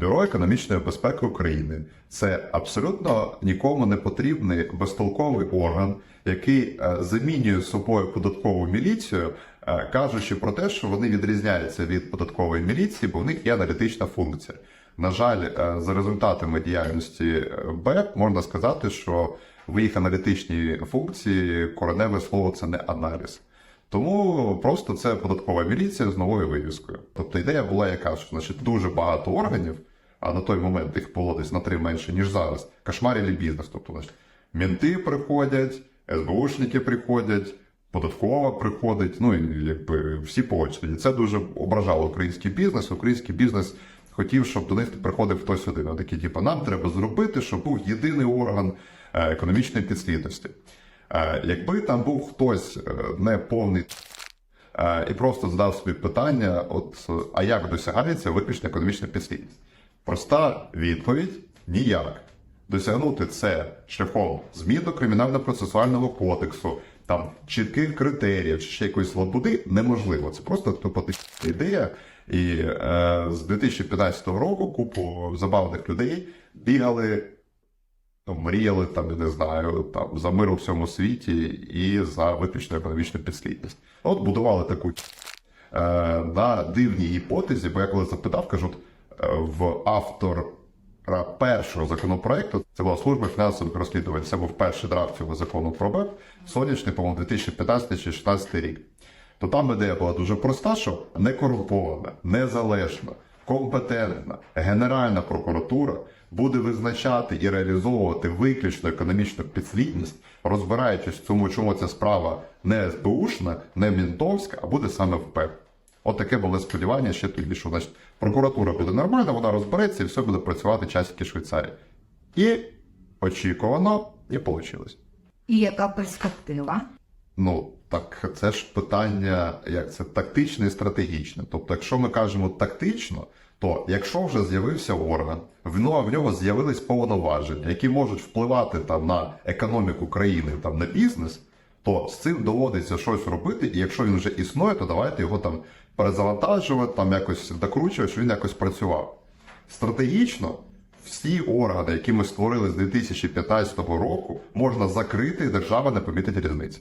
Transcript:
Бюро економічної безпеки України це абсолютно нікому не потрібний безтолковий орган, який е, замінює собою податкову міліцію, е, кажучи про те, що вони відрізняються від податкової міліції, бо в них є аналітична функція. На жаль, е, за результатами діяльності БЕП можна сказати, що в їх аналітичній функції кореневе слово це не аналіз. Тому просто це податкова міліція з новою вивіскою. Тобто ідея була яка, що значить дуже багато органів, а на той момент їх було десь на три менше, ніж зараз, кошмарили бізнес. Тобто, значить, мінти приходять, СБУшники приходять, податкова приходить, ну і якби всі по. Це дуже ображало український бізнес. Український бізнес хотів, щоб до них приходив хтось один. Такі, типу, нам треба зробити, щоб був єдиний орган е, економічної підслідності. Е, Якби там був хтось е, не повний е, і просто задав собі питання: от а як досягається виключно економічна підслідність? Проста відповідь ніяк. Досягнути це шляхом змін до кримінально-процесуального кодексу, там чітких критеріїв чи ще якоїсь лабуди неможливо. Це просто тупотична ідея. І е, з 2015 року купу забавних людей бігали мріяли там, я не знаю, там за мир у всьому світі і за виключно економічну підслідність. От будували таку е, на дивній гіпотезі, бо я коли запитав, кажуть, е, в автора першого законопроекту, це була служба фінансових розслідувань, це був перший драфт цього закону про БЕП, сонячний, по-моєму, 2015 чи 2016 рік. То там ідея була дуже проста, що некорумпована, незалежна, компетентна Генеральна прокуратура буде визначати і реалізовувати виключно економічну підслідність, розбираючись в цьому, чому ця справа не СБУшна, не мінтовська, а буде саме в ПЕП. От таке було сподівання ще тоді, що значить, прокуратура буде нормальна, вона розбереться і все буде працювати часики Швейцарії. І очікувано, і вийшло. І яка перспектива? Ну, так це ж питання, як це тактичне і стратегічне. Тобто, якщо ми кажемо тактично, то якщо вже з'явився орган, в нього, в нього з'явились повноваження, які можуть впливати там на економіку країни, там на бізнес, то з цим доводиться щось робити, і якщо він вже існує, то давайте його там перезавантажувати, там якось докручувати, щоб він якось працював. Стратегічно всі органи, які ми створили з 2015 року, можна закрити, і держава не помітить різниці.